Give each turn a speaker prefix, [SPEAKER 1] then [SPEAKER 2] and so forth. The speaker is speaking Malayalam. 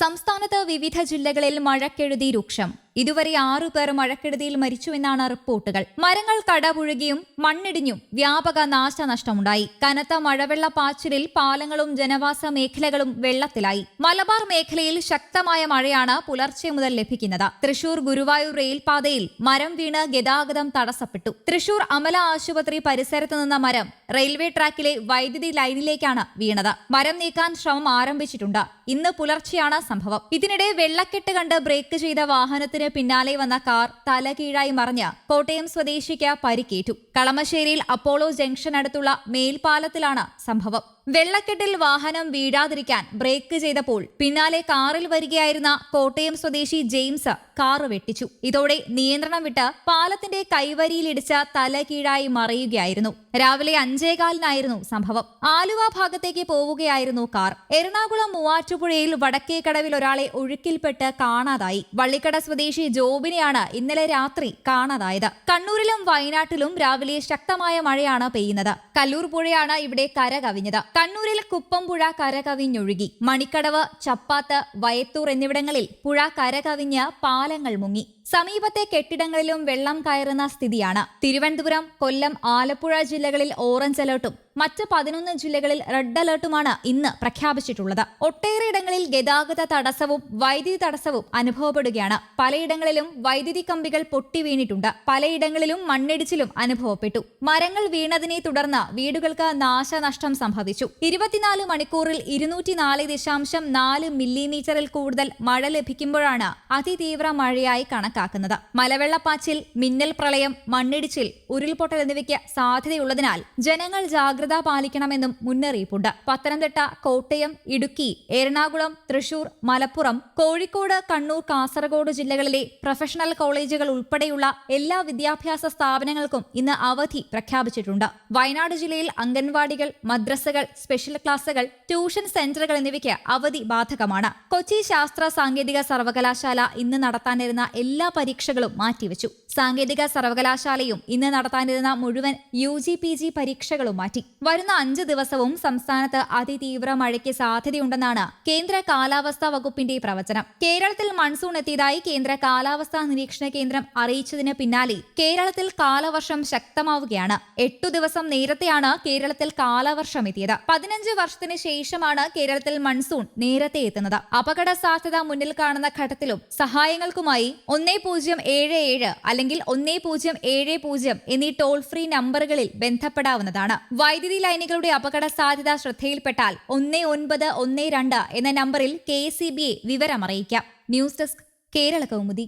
[SPEAKER 1] സംസ്ഥാനത്ത് വിവിധ ജില്ലകളിൽ മഴക്കെടുതി രൂക്ഷം. ഇതുവരെ ആറു പേർ മഴക്കെടുതിയിൽ മരിച്ചുവെന്നാണ് റിപ്പോർട്ടുകൾ. മരങ്ങൾ കടപുഴുകിയും മണ്ണിടിഞ്ഞും വ്യാപക നാശനഷ്ടമുണ്ടായി. കനത്ത മഴവെള്ള പാച്ചിലിൽ പാലങ്ങളും ജനവാസ മേഖലകളും വെള്ളത്തിലായി. മലബാർ മേഖലയിൽ ശക്തമായ മഴയാണ് പുലർച്ചെ മുതൽ ലഭിക്കുന്നത്. തൃശൂർ ഗുരുവായൂർ റെയിൽപാതയിൽ മരം വീണ് ഗതാഗതം തടസ്സപ്പെട്ടു. തൃശൂർ അമല ആശുപത്രി പരിസരത്ത് നിന്ന മരം റെയിൽവേ ട്രാക്കിലെ വൈദ്യുതി ലൈനിലേക്കാണ് വീണത്. മരം നീക്കാൻ ശ്രമം ആരംഭിച്ചിട്ടുണ്ട്. ഇന്ന് പുലർച്ചെയാണ് സംഭവം. ഇതിനിടെ വെള്ളക്കെട്ട് കണ്ട് ബ്രേക്ക് ചെയ്ത വാഹനത്തിന് പിന്നാലെ വന്ന കാർ തലകീഴായി മറിഞ്ഞ് കോട്ടയം സ്വദേശിക്ക് പരിക്കേറ്റു. കളമശ്ശേരിയിൽ അപ്പോളോ ജംഗ്ഷൻ അടുത്തുള്ള മേൽപ്പാലത്തിലാണ് സംഭവം. വെള്ളക്കെട്ടിൽ വാഹനം വീഴാതിരിക്കാൻ ബ്രേക്ക് ചെയ്തപ്പോൾ പിന്നാലെ കാറിൽ വരികയായിരുന്ന കോട്ടയം സ്വദേശി ജെയിംസ് കാറ് വെട്ടിച്ചു. ഇതോടെ നിയന്ത്രണം വിട്ട് പാലത്തിന്റെ കൈവരിയിലിടിച്ച തല കീഴായി മറിയുകയായിരുന്നു. രാവിലെ അഞ്ചേകാലിനായിരുന്നു സംഭവം. ആലുവ ഭാഗത്തേക്ക് പോവുകയായിരുന്നു കാർ. എറണാകുളം മൂവാറ്റുപുഴയിൽ വടക്കേക്കടവിൽ ഒരാളെ ഒഴുക്കിൽപ്പെട്ട് കാണാതായി. വള്ളിക്കട സ്വദേശി ജോബിനെയാണ് ഇന്നലെ രാത്രി കാണാതായത്. കണ്ണൂരിലും വയനാട്ടിലും രാവിലെ ശക്തമായ മഴയാണ് പെയ്യുന്നത്. കല്ലൂർ പുഴയാണ് ഇവിടെ കര കവിഞ്ഞത്. കണ്ണൂരിൽ കുപ്പംപുഴ കരകവിഞ്ഞൊഴുകി മണിക്കടവ് ചപ്പാത്ത് വയത്തൂർ എന്നിവിടങ്ങളിൽ പുഴ കരകവിഞ്ഞ് പാലങ്ങൾ മുങ്ങി. സമീപത്തെ കെട്ടിടങ്ങളിലും വെള്ളം കയറുന്ന സ്ഥിതിയാണ്. തിരുവനന്തപുരം കൊല്ലം ആലപ്പുഴ ജില്ലകളിൽ ഓറഞ്ച് അലേർട്ടും മറ്റ് പതിനൊന്ന് ജില്ലകളിൽ റെഡ് അലേർട്ടുമാണ് ഇന്ന് പ്രഖ്യാപിച്ചിട്ടുള്ളത്. ഒട്ടേറെ ഇടങ്ങളിൽ ഗതാഗത തടസ്സവും വൈദ്യുതി തടസ്സവും അനുഭവപ്പെടുകയാണ്. പലയിടങ്ങളിലും വൈദ്യുതി കമ്പികൾ പൊട്ടി വീണിട്ടുണ്ട്. പലയിടങ്ങളിലും മണ്ണിടിച്ചിലും അനുഭവപ്പെട്ടു. മരങ്ങൾ വീണതിനെ തുടർന്ന് വീടുകൾക്ക് നാശനഷ്ടം സംഭവിച്ചു. ഇരുപത്തിനാല് മണിക്കൂറിൽ ഇരുന്നൂറ്റിനാല് ദശാംശം നാല് മില്ലിമീറ്ററിൽ കൂടുതൽ മഴ ലഭിക്കുമ്പോഴാണ് അതിതീവ്ര മഴയായി കണക്കാക്കുന്നത്. മലവെള്ളപ്പാച്ചിൽ മിന്നൽ പ്രളയം മണ്ണിടിച്ചിൽ ഉരുൾപൊട്ടൽ എന്നിവയ്ക്ക് സാധ്യതയുള്ളതിനാൽ ജനങ്ങൾ ജാഗ്രത പാലിക്കണമെന്നും മുന്നറിയിപ്പുണ്ട്. പത്തനംതിട്ട കോട്ടയം ഇടുക്കി എറണാകുളം തൃശൂർ മലപ്പുറം കോഴിക്കോട് കണ്ണൂർ കാസർഗോഡ് ജില്ലകളിലെ പ്രൊഫഷണൽ കോളേജുകൾ ഉൾപ്പെടെയുള്ള എല്ലാ വിദ്യാഭ്യാസ സ്ഥാപനങ്ങൾക്കും ഇന്ന് അവധി പ്രഖ്യാപിച്ചിട്ടുണ്ട്. വയനാട് ജില്ലയിൽ അംഗൻവാടികൾ മദ്രസകൾ സ്പെഷ്യൽ ക്ലാസുകൾ ട്യൂഷൻ സെന്ററുകൾ എന്നിവയ്ക്ക് അവധി ബാധകമാണ്. കൊച്ചി ശാസ്ത്ര സാങ്കേതിക സർവകലാശാല ഇന്ന് നടത്താനിരുന്ന എല്ലാ പരീക്ഷകളും മാറ്റിവെച്ചു. സാങ്കേതിക സർവകലാശാലയും ഇന്ന് നടത്താനിരുന്ന മുഴുവൻ യു ജി പി ജി പരീക്ഷകളും മാറ്റി. വരുന്ന അഞ്ച് ദിവസവും സംസ്ഥാനത്ത് അതിതീവ്ര മഴയ്ക്ക് സാധ്യതയുണ്ടെന്നാണ് കേന്ദ്ര കാലാവസ്ഥാ വകുപ്പിന്റെ പ്രവചനം. കേരളത്തിൽ മൺസൂൺ എത്തിയതായി കേന്ദ്ര കാലാവസ്ഥാ നിരീക്ഷണ കേന്ദ്രം അറിയിച്ചതിന് പിന്നാലെ കേരളത്തിൽ കാലവർഷം ശക്തമാവുകയാണ്. എട്ടു ദിവസം നേരത്തെയാണ് കേരളത്തിൽ കാലവർഷം എത്തിയത്. പതിനഞ്ച് വർഷത്തിന് ശേഷമാണ് കേരളത്തിൽ മൺസൂൺ നേരത്തെ എത്തുന്നത്. അപകട സാധ്യത മുന്നിൽ കാണുന്ന ഘട്ടത്തിലും സഹായങ്ങൾക്കുമായി ഒന്നേ പൂജ്യം ഏഴ് ഏഴ് അല്ലെങ്കിൽ ഒന്നേ പൂജ്യം ഏഴ് പൂജ്യം എന്നീ ടോൾ ഫ്രീ നമ്പറുകളിൽ ബന്ധപ്പെടാവുന്നതാണ്. വൈദ്യുതി ലൈനുകളുടെ അപകട സാധ്യത ശ്രദ്ധയിൽപ്പെട്ടാൽ ഒന്നേ ഒൻപത് ഒന്നേ രണ്ട് എന്ന നമ്പറിൽ കെ വിവരമറിയിക്കാം. News desk Kerala Kaumudi.